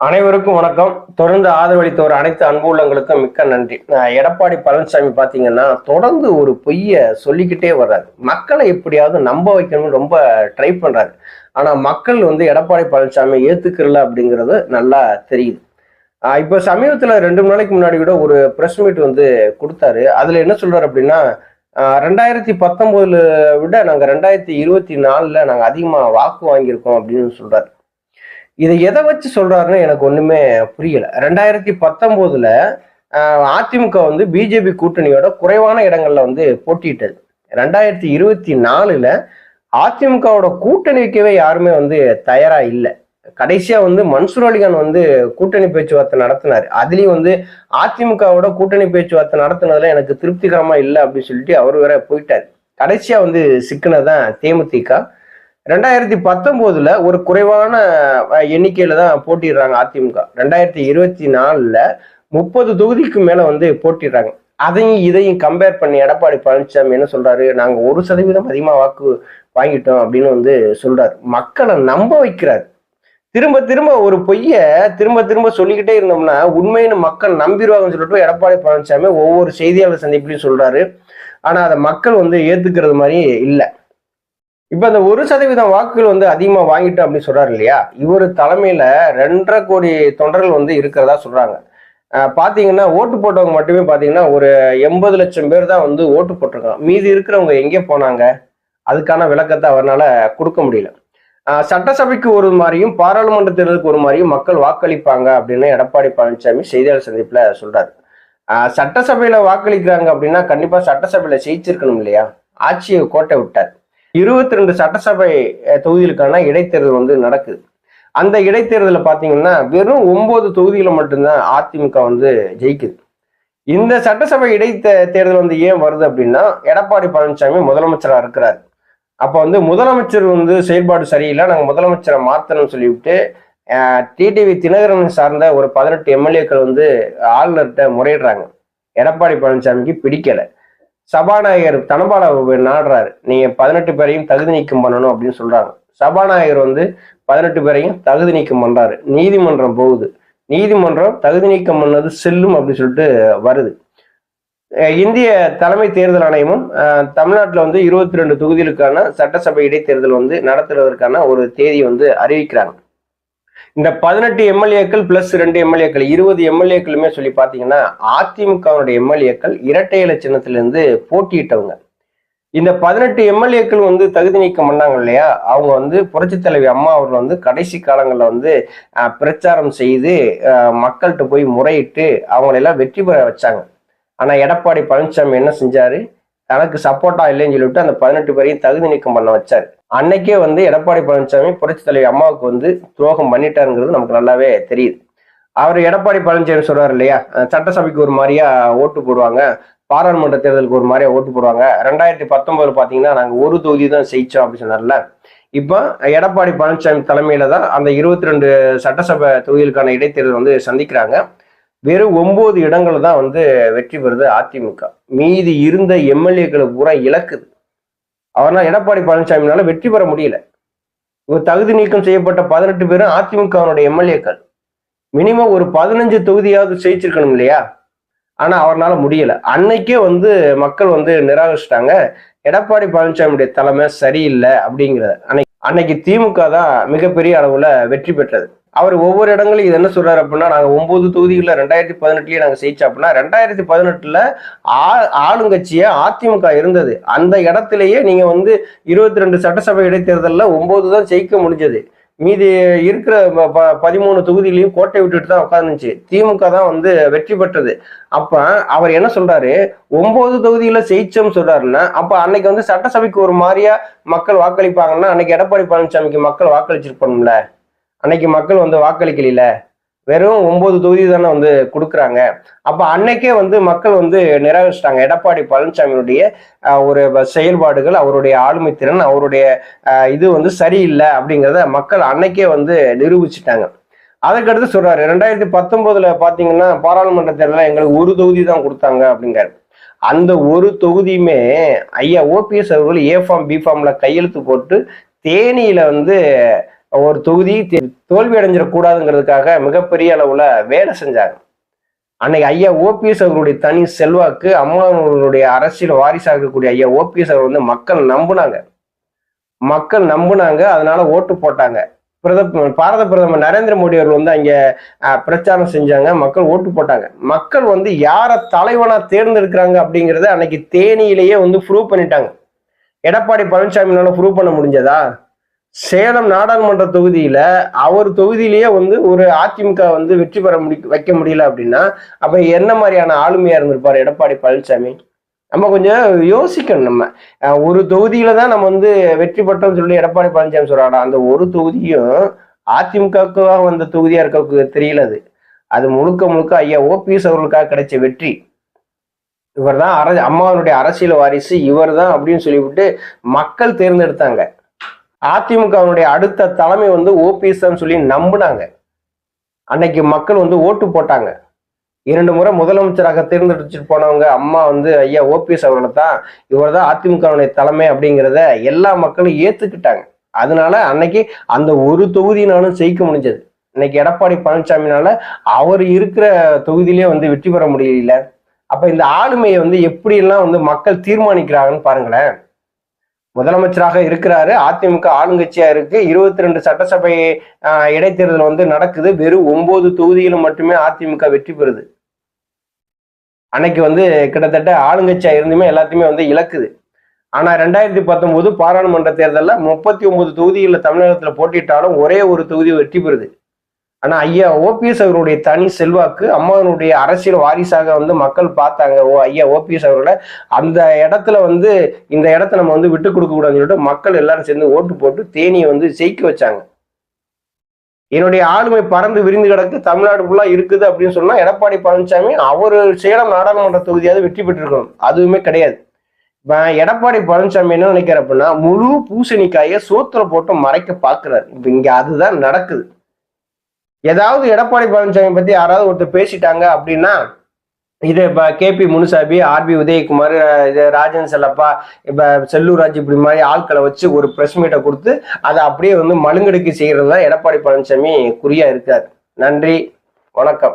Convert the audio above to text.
அனைவருக்கும் வணக்கம். தொடர்ந்து ஆதரவளித்தவர் அனைத்து அன்பு உள்ளங்களுக்கும் மிக்க நன்றி. எடப்பாடி பழனிசாமி பார்த்தீங்கன்னா தொடர்ந்து ஒரு பொய்ய சொல்லிக்கிட்டே வர்றாரு. மக்களை எப்படியாவது நம்ப வைக்கணும்னு ரொம்ப ட்ரை பண்றாரு. ஆனா மக்கள் வந்து எடப்பாடி பழனிசாமி ஏத்துக்கிறல அப்படிங்கிறது நல்லா தெரியுது. இப்போ சமீபத்தில் ரெண்டு மூணு நாளைக்கு முன்னாடி கூட ஒரு ப்ரெஸ் மீட் வந்து கொடுத்தாரு. அதில் என்ன சொல்கிறார் அப்படின்னா ரெண்டாயிரத்தி பத்தொம்போதில் விட நாங்கள் ரெண்டாயிரத்தி இருபத்தி நாலில் நாங்கள் அதிகமாக வாக்கு வாங்கியிருக்கோம் அப்படின்னு சொல்கிறார் இதை எதை வச்சு சொல்றாருன்னு எனக்கு ஒண்ணுமே புரியல. ரெண்டாயிரத்தி பத்தொன்பதுல அதிமுக வந்து பிஜேபி கூட்டணியோட குறைவான இடங்கள்ல வந்து போட்டியிட்டது. ரெண்டாயிரத்தி இருபத்தி நாலுல அதிமுகவோட கூட்டணி வைக்கவே யாருமே வந்து தயாரா இல்லை. கடைசியா வந்து மன்சூர் அலிகான் வந்து கூட்டணி பேச்சுவார்த்தை நடத்தினார். அதுலயும் வந்து அதிமுகவோட கூட்டணி பேச்சுவார்த்தை நடத்தினதுல எனக்கு திருப்திகரமா இல்லை அப்படின்னு சொல்லிட்டு அவர் வேற போயிட்டார். கடைசியா வந்து சிக்கினதான் தேமுதிக. ரெண்டாயிரத்தி பத்தொன்பதுல ஒரு குறைவான எண்ணிக்கையில தான் போட்டிடுறாங்க அதிமுக. ரெண்டாயிரத்தி இருபத்தி நாலுல முப்பது தொகுதிக்கு மேல வந்து போட்டிடுறாங்க அதையும் இதையும் கம்பேர் பண்ணி எடப்பாடி பழனிசாமி என்ன சொல்றாரு? நாங்க ஒரு சதவீதம் அதிகமா வாக்கு வாங்கிட்டோம் அப்படின்னு வந்து சொல்றாரு. மக்களை நம்ப வைக்கிறாரு. திரும்ப திரும்ப ஒரு பொய்ய திரும்ப திரும்ப சொல்லிக்கிட்டே இருந்தோம்னா உண்மைன்னு மக்கள் நம்பிடுவாங்கன்னு சொல்லிட்டு எடப்பாடி பழனிசாமி ஒவ்வொரு செய்தியாளர் சந்திப்புலையும் சொல்றாரு. ஆனா அதை மக்கள் வந்து ஏத்துக்கிறது மாதிரி இல்லை. இப்ப அந்த ஒரு சதவீதம் வாக்குகள் வந்து அதிகமா வாங்கிட்டு அப்படின்னு சொல்றாரு இல்லையா? இவர் தலைமையில ரெண்டரை கோடி தொண்டர்கள் வந்து இருக்கிறதா சொல்றாங்க. பார்த்தீங்கன்னா பாத்தீங்கன்னா ஓட்டு போட்டவங்க மட்டுமே பாத்தீங்கன்னா ஒரு எண்பது லட்சம் பேர் தான் வந்து ஓட்டு போட்டிருக்காங்க. மீதி இருக்கிறவங்க எங்கே போனாங்க? அதுக்கான விளக்கத்தை அவரால் கொடுக்க முடியல. சட்டசபைக்கு ஒரு மாதிரியும் பாராளுமன்ற தேர்தலுக்கு ஒரு மாதிரியும் மக்கள் வாக்களிப்பாங்க அப்படின்னு எடப்பாடி பழனிசாமி செய்தியாளர் சந்திப்பில் சொல்றாரு. சட்டசபையில் சட்டசபையில வாக்களிக்கிறாங்க அப்படின்னா கண்டிப்பா சட்டசபையில ஜெயிச்சிருக்கணும் இல்லையா? ஆட்சியை கோட்டை விட்டார். இருபத்தி ரெண்டு சட்டசபை தொகுதிகளுக்கான இடைத்தேர்தல் வந்து நடக்குது. அந்த இடைத்தேர்தலில் பார்த்தீங்கன்னா வெறும் ஒன்பது தொகுதிகளை மட்டும்தான் அதிமுக வந்து ஜெயிக்குது. இந்த சட்டசபை இடைத்தே தேர்தல் வந்து ஏன் வருது அப்படின்னா எடப்பாடி பழனிசாமி முதலமைச்சராக இருக்கிறார். அப்போ வந்து முதலமைச்சர் வந்து செயல்பாடு சரியில்லை நாங்கள் முதலமைச்சரை மாற்றணும்னு சொல்லிவிட்டு டிடிவி தினகரன் சார்ந்த ஒரு பதினெட்டு எம்எல்ஏக்கள் வந்து ஆளுநர்கிட்ட முறையிடுறாங்க. எடப்பாடி பழனிசாமிக்கு பிடிக்கலை. சபாநாயகர் தனபால நாடுறாரு. நீங்க பதினெட்டு பேரையும் தகுதி நீக்கம் பண்ணணும் அப்படின்னு சொல்றாங்க. சபாநாயகர் வந்து பதினெட்டு பேரையும் தகுதி நீக்கம் பண்றாரு. நீதிமன்றம் போகுது. நீதிமன்றம் தகுதி நீக்கம் பண்ணது செல்லும் அப்படின்னு சொல்லிட்டு வருது. இந்திய தலைமை தேர்தல் ஆணையமும் தமிழ்நாட்டில் வந்து இருபத்தி ரெண்டு தொகுதிகளுக்கான சட்டசபை இடைத்தேர்தல் வந்து நடத்துறதற்கான ஒரு தேதி வந்து அறிவிக்கிறாங்க. இந்த பதினெட்டு எம்எல்ஏக்கள் பிளஸ் ரெண்டு எம்எல்ஏக்கள் இருபது எம்எல்ஏக்களுமே சொல்லி பார்த்தீங்கன்னா அதிமுகவுடைய எம்எல்ஏக்கள் இரட்டை இலை சின்னத்திலிருந்து போட்டியிட்டவங்க. இந்த பதினெட்டு எம்எல்ஏக்கள் வந்து தகுதி நீக்கம் பண்ணாங்க இல்லையா? அவங்க வந்து புரட்சி தலைவி அம்மா அவர்கள் வந்து கடைசி காலங்களில் வந்து பிரச்சாரம் செய்து மக்கள்கிட்ட போய் முறையிட்டு அவங்களெல்லாம் வெற்றி பெற வச்சாங்க. ஆனால் எடப்பாடி பழனிசாமி என்ன செஞ்சாரு? தனக்கு சப்போர்ட்டா இல்லைன்னு சொல்லிட்டு அந்த பதினெட்டு பேரையும் தகுதி நீக்கம் பண்ண வச்சாரு. அன்னைக்கே வந்து எடப்பாடி பழனிசாமி புரட்சி தலைவி அம்மாவுக்கு வந்து துரோகம் பண்ணிட்டாருங்கிறது நமக்கு நல்லாவே தெரியுது. அவர் எடப்பாடி பழனிசாமி சொல்றாரு இல்லையா? சட்டசபைக்கு ஒரு மாதிரியா ஓட்டு போடுவாங்க. பாராளுமன்ற தேர்தலுக்கு ஒரு மாதிரியா ஓட்டு போடுவாங்க. ரெண்டாயிரத்தி பத்தொன்பதுல பாத்தீங்கன்னா நாங்க ஒரு தொகுதி தான் ஜெயிச்சோம் அப்படின்னு சொன்னார்ல. இப்போ எடப்பாடி பழனிசாமி தலைமையில தான் அந்த இருபத்தி ரெண்டு சட்டசபை தொகுதிகளுக்கான இடைத்தேர்தல் வந்து சந்திக்கிறாங்க. வெறும் ஒன்பது இடங்கள் தான் வந்து வெற்றி பெறுது அதிமுக. மீதி இருந்த எம்எல்ஏக்களை பூரா இழக்குது. அவர்னால் எடப்பாடி பழனிசாமினால வெற்றி பெற முடியல. இவர் தகுதி நீக்கம் செய்யப்பட்ட பதினெட்டு பேரும் அதிமுகவினுடைய எம்எல்ஏக்கள். மினிமம் ஒரு பதினஞ்சு தொகுதியாவது ஜெயிச்சிருக்கணும் இல்லையா? ஆனா அவர்னால முடியல. அன்னைக்கே வந்து மக்கள் வந்து நிராகரிச்சிட்டாங்க. எடப்பாடி பழனிசாமியுடைய தலைமை சரியில்லை அப்படிங்கிறத. அன்னைக்கு அன்னைக்கு திமுக தான் மிகப்பெரிய அளவுல வெற்றி பெற்றது. அவர் ஒவ்வொரு இடங்களையும் இது என்ன சொல்றாரு அப்படின்னா நாங்க ஒன்பது தொகுதிகளில் ரெண்டாயிரத்தி பதினெட்டுலயே நாங்க ஜெயிச்சோம் அப்படின்னா ரெண்டாயிரத்தி பதினெட்டுல ஆ- ஆளுங்கட்சிய அதிமுக இருந்தது. அந்த இடத்திலேயே நீங்க வந்து இருபத்தி ரெண்டு சட்டசபை இடைத்தேர்தலில் ஒன்பது தான் ஜெயிக்க முடிஞ்சது. மீதி இருக்கிற ப- ப- பதிமூணு தொகுதியிலையும் கோட்டை விட்டுட்டு தான் உட்காந்துச்சு திமுக தான் வந்து வெற்றி பெற்றது. அப்ப அவர் என்ன சொல்றாரு? ஒன்பது தொகுதியில ஜெயிச்சோம் சொல்றாருன்னா அப்ப அன்னைக்கு வந்து சட்டசபைக்கு ஒரு மாதிரியா மக்கள் வாக்களிப்பாங்கன்னா அன்னைக்கு எடப்பாடி பழனிசாமிக்கு மக்கள் வாக்களிச்சிருப்பணும்ல அன்னைக்கு மக்கள் வந்து வாக்களிக்கல வெறும் ஒன்பது தொகுதி தானே வந்து கொடுக்குறாங்க. அப்ப அன்னைக்கே வந்து மக்கள் வந்து நிராகரிச்சிட்டாங்க எடப்பாடி பழனிசாமியுடைய ஒரு செயல்பாடுகள் அவருடைய ஆளுமை திறன் அவருடைய இது வந்து சரியில்லை அப்படிங்கிறத மக்கள் அன்னைக்கே வந்து நிரூபிச்சிட்டாங்க. அதுக்கடுத்து சொல்றாரு ரெண்டாயிரத்தி பத்தொன்பதுல பாத்தீங்கன்னா பாராளுமன்ற தேர்தலில் எங்களுக்கு ஒரு தொகுதி தான் கொடுத்தாங்க அப்படிங்கிறாரு. அந்த ஒரு தொகுதியுமே ஐயா ஓபிஎஸ் அவர்கள் ஏ ஃபார்ம் பி ஃபார்ம்ல கையெழுத்து போட்டு தேனியில வந்து ஒரு தொகுதி தோல்வி அடைஞ்சிடக்கூடாதுங்கிறதுக்காக மிகப்பெரிய அளவுல வேலை செஞ்சாங்க. அன்னைக்கு ஐயா ஓபிஎஸ் அவர்களுடைய தனி செல்வாக்கு அம்மாவர்களுடைய அரசியல் வாரிசாக இருக்கக்கூடிய ஐயா ஓபிஎஸ் அவர் வந்து மக்கள் நம்புனாங்க. மக்கள் நம்புனாங்க அதனால ஓட்டு போட்டாங்க. பிரதம பாரத பிரதமர் நரேந்திர மோடி அவர்கள் வந்து அங்க பிரச்சாரம் செஞ்சாங்க மக்கள் ஓட்டு போட்டாங்க. மக்கள் வந்து யாரை தலைவனா தேர்ந்தெடுக்கிறாங்க அப்படிங்கிறத அன்னைக்கு தேனியிலேயே வந்து ப்ரூவ் பண்ணிட்டாங்க. எடப்பாடி பழனிசாமினால ப்ரூவ் பண்ண முடிஞ்சதா? சேலம் நாடாளுமன்ற தொகுதியில அவர் தொகுதியிலேயே வந்து ஒரு அதிமுக வந்து வெற்றி பெற முடி வைக்க முடியல அப்படின்னா அப்ப என்ன மாதிரியான ஆளுமையா இருந்திருப்பாரு எடப்பாடி பழனிசாமி? நம்ம கொஞ்சம் யோசிக்கணும் நம்ம. ஒரு தொகுதியில தான் நம்ம வந்து வெற்றி பெற்றோம்னு சொல்லி எடப்பாடி பழனிசாமி சொல்றாடா அந்த ஒரு தொகுதியும் அதிமுகவுக்காக வந்த தொகுதியா இருக்க தெரியல அது. அது முழுக்க முழுக்க ஐயா ஓபிஎஸ் அவர்களுக்காக கிடைச்ச வெற்றி. இவர் தான் அம்மாவனுடைய அரசியல் வாரிசு இவர் தான் அப்படின்னு சொல்லிவிட்டு மக்கள் தேர்ந்தெடுத்தாங்க. அதிமுகவினுடைய அடுத்த தலைமை வந்து ஓபிஎஸ் சொல்லி நம்பினாங்க. அன்னைக்கு மக்கள் வந்து ஓட்டு போட்டாங்க. இரண்டு முறை முதலமைச்சராக தேர்ந்தெடுத்துட்டு போனவங்க அம்மா வந்து ஐயா ஓபிஎஸ் அவர்களை தான் இவர் தான் அதிமுகவுடைய தலைமை அப்படிங்கிறத எல்லா மக்களும் ஏத்துக்கிட்டாங்க. அதனால அன்னைக்கு அந்த ஒரு தொகுதினாலும் ஜெயிக்க முடிஞ்சது. இன்னைக்கு எடப்பாடி பழனிசாமினால அவர் இருக்கிற தொகுதியிலே வந்து வெற்றி பெற முடியல. அப்ப இந்த ஆளுமையை வந்து எப்படி எல்லாம் வந்து மக்கள் தீர்மானிக்கிறாங்கன்னு பாருங்களேன். முதலமைச்சராக இருக்கிறாரு. அதிமுக ஆளுங்கட்சியா இருக்கு. இருபத்தி ரெண்டு சட்டசபை இடைத்தேர்தல் வந்து நடக்குது. வெறும் ஒன்பது தொகுதியில மட்டுமே அதிமுக வெற்றி பெறுது. அன்னைக்கு வந்து கிட்டத்தட்ட ஆளுங்கட்சியா இருந்துமே எல்லாத்தையுமே வந்து இழக்குது. ஆனா ரெண்டாயிரத்தி பத்தொன்பது பாராளுமன்ற தேர்தலில் முப்பத்தி ஒன்பது தொகுதிகளில் தமிழகத்துல போட்டியிட்டாலும் ஒரே ஒரு தொகுதி வெற்றி பெறுது. ஆனா ஐயா ஓபிஎஸ் அவருடைய தனி செல்வாக்கு அம்மாவினுடைய அரசியல் வாரிசாக வந்து மக்கள் பார்த்தாங்க. ஓ ஐயா ஓபிஎஸ் அவர்களை அந்த இடத்துல வந்து இந்த இடத்த நம்ம வந்து விட்டு கொடுக்க கூடாதுன்னு சொல்லிட்டு மக்கள் எல்லாரும் சேர்ந்து ஓட்டு போட்டு தேனியை வந்து ஜெயிக்க வச்சாங்க. என்னுடைய ஆளுமை பறந்து விரிந்து கிடக்கு தமிழ்நாடு ஃபுல்லா இருக்குது அப்படின்னு சொன்னா எடப்பாடி பழனிசாமி அவர் சேலம் நாடாளுமன்ற தொகுதியாவது வெற்றி பெற்றிருக்கணும். அதுவுமே கிடையாது. இப்போ எடப்பாடி பழனிசாமி என்ன நினைக்கிற அப்படின்னா முழு பூசணிக்காயை சோத்துல போட்டு மறைக்க பாக்குறாரு இப்ப இங்க அதுதான் நடக்குது. ஏதாவது எடப்பாடி பழனிசாமி பத்தி யாராவது ஒருத்தர் பேசிட்டாங்க அப்படின்னா இது இப்ப கேபி முனுசாமி ஆர்பி உதயகுமார் இது ராஜன் செல்லப்பா இப்ப செல்லூர் ராஜ் இப்படி மாதிரி ஆட்களை வச்சு ஒரு பிரஸ் மீட்டை கொடுத்து அதை அப்படியே வந்து மழுங்கடிக்கு செய்யறது தான் எடப்பாடி பழனிசாமி குறியா இருக்காரு. நன்றி வணக்கம்.